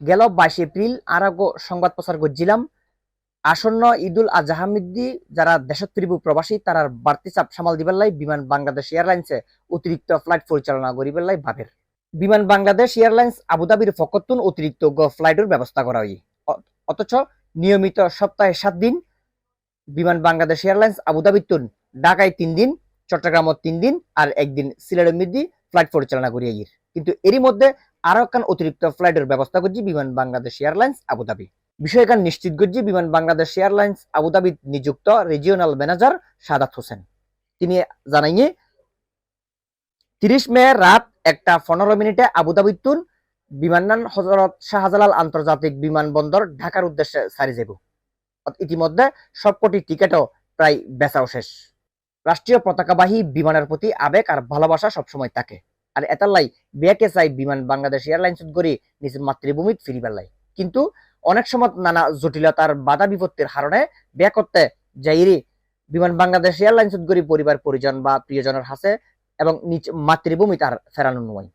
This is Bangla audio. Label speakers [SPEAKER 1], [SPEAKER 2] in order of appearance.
[SPEAKER 1] গেল বাইশ এপ্রিল আর সংবাদ প্রচার করছিলাম। আসন্ন ঈদুল আজহামিদ্দি যারা দেশত ফিরিব প্রবাসী তারার বাড়তি চাপ সামাল দিবার লাই বিমান বাংলাদেশ এয়ারলাইন্সে অতিরিক্ত ফ্লাইট পরিচালনা করিবার লাই ভাবের। বিমান বাংলাদেশ এয়ারলাইন্স আবুধাবির ফকতুন অতিরিক্ত গ ফ্লাইটের ব্যবস্থা করা হয়। অথচ নিয়মিত সপ্তাহে সাত দিন বিমান বাংলাদেশ এয়ারলাইন্স আবুধাবির ঢাকায় তিন দিন চট্টগ্রামত তিন দিন, আর একদিন সিলেটের মিদ্দি ফ্লাইট পরিচালনা করিয়া গিয়ে কিন্তু এরই মধ্যে আরও একখান অতিরিক্ত ফ্লাইটের ব্যবস্থা করছে বিমান বাংলাদেশ এয়ারলাইন্স আবুধাবি বিষয় এখান নিশ্চিত করছে বিমান বাংলাদেশ এয়ারলাইন্স আবুধাবিত নিযুক্ত রিজিওনাল ম্যানেজার সাদাত হোসেন। তিনি জানাইয়ে তিরিশ মে রাত একটা পনেরো মিনিটে আবুধাবিতুন বিমাননান হজরত শাহজালাল আন্তর্জাতিক বিমানবন্দর ঢাকার উদ্দেশ্যে সারি যাব ইতিমধ্যে সবকটি টিকিটও প্রায় বেচাও শেষ। রাষ্ট্রীয় পতাকাবাহী বিমানের প্রতি আবেগ আর ভালোবাসা সবসময় থাকে। আর এতাল্লাই বেয়াকে চাই বিমান বাংলাদেশ এয়ারলাইন্স গড়ি নিজের মাতৃভূমিত ফিরিবার লাই কিন্তু অনেক সময় নানা জটিলতার বাধা বিপত্তির কারণে বেয়া করতে যাইরি বিমান বাংলাদেশ এয়ারলাইন্স গড়ি পরিবার পরিজন বা প্রিয়জনের হাসে এবং নিজ মাতৃভূমি তার ফেরানো নয়